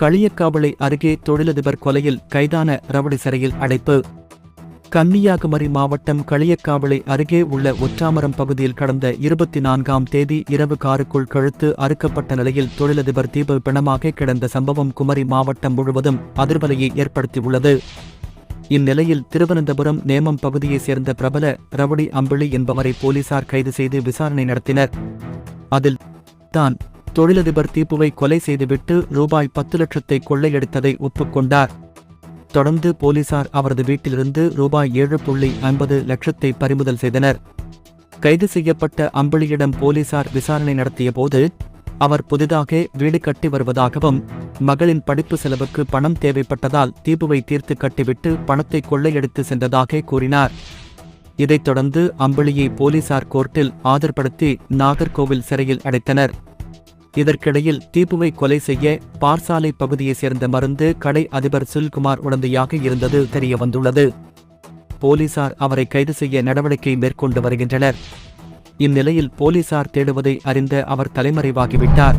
களியக்காவளை அருகே தொழிலதிபர் கொலையில் கைதான ரவடி சிறையில் அடைப்பு. கன்னியாகுமரி மாவட்டம் களியக்காவளை அருகே உள்ள ஒற்றாமரம் பகுதியில் கடந்த இருபத்தி நான்காம் தேதி இரவு காருக்குள் கழுத்து அறுக்கப்பட்ட நிலையில் தொழிலதிபர் தீபு பிணமாக கிடந்த சம்பவம் குமரி மாவட்டம் முழுவதும் அதிர்வலையை ஏற்படுத்தியுள்ளது. இந்நிலையில் திருவனந்தபுரம் நேமம் பகுதியைச் சேர்ந்த பிரபல ரவுடி அம்பிளி என்பவரை போலீசார் கைது செய்து விசாரணை நடத்தினர். அதில் தான் தொழிலதிபர் தீப்புவை கொலை செய்துவிட்டு ரூபாய் பத்து லட்சத்தை கொள்ளையடித்ததை ஒப்புக்கொண்டார். தொடர்ந்து போலீசார் அவரது வீட்டிலிருந்து ரூபாய் ஏழு புள்ளி ஐம்பது லட்சத்தை பறிமுதல் செய்தனர். கைது செய்யப்பட்ட அம்பளியிடம் போலீசார் விசாரணை நடத்தியபோது அவர் புதிதாக வீடு கட்டி வருவதாகவும் மகளின் படிப்பு செலவுக்கு பணம் தேவைப்பட்டதால் தீபுவை தீர்த்து கட்டிவிட்டு பணத்தை கொள்ளையடித்து சென்றதாக கூறினார். இதைத் தொடர்ந்து அம்பளியை போலீசார் கோர்ட்டில் ஆஜர்படுத்தி நாகர்கோவில் சிறையில் அடைத்தனர். இதற்கிடையில் தீபுவை கொலை செய்ய பார்சாலை பகுதியைச் சேர்ந்த மருந்து கடை அதிபர் சுல்குமார் உடந்தையாக இருந்தது தெரியவந்துள்ளது. போலீசார் அவரை கைது செய்ய நடவடிக்கை மேற்கொண்டு வருகின்றனர். இந்நிலையில் போலீசார் தேடுவதை அறிந்த அவர் தலைமறைவாகிவிட்டார்.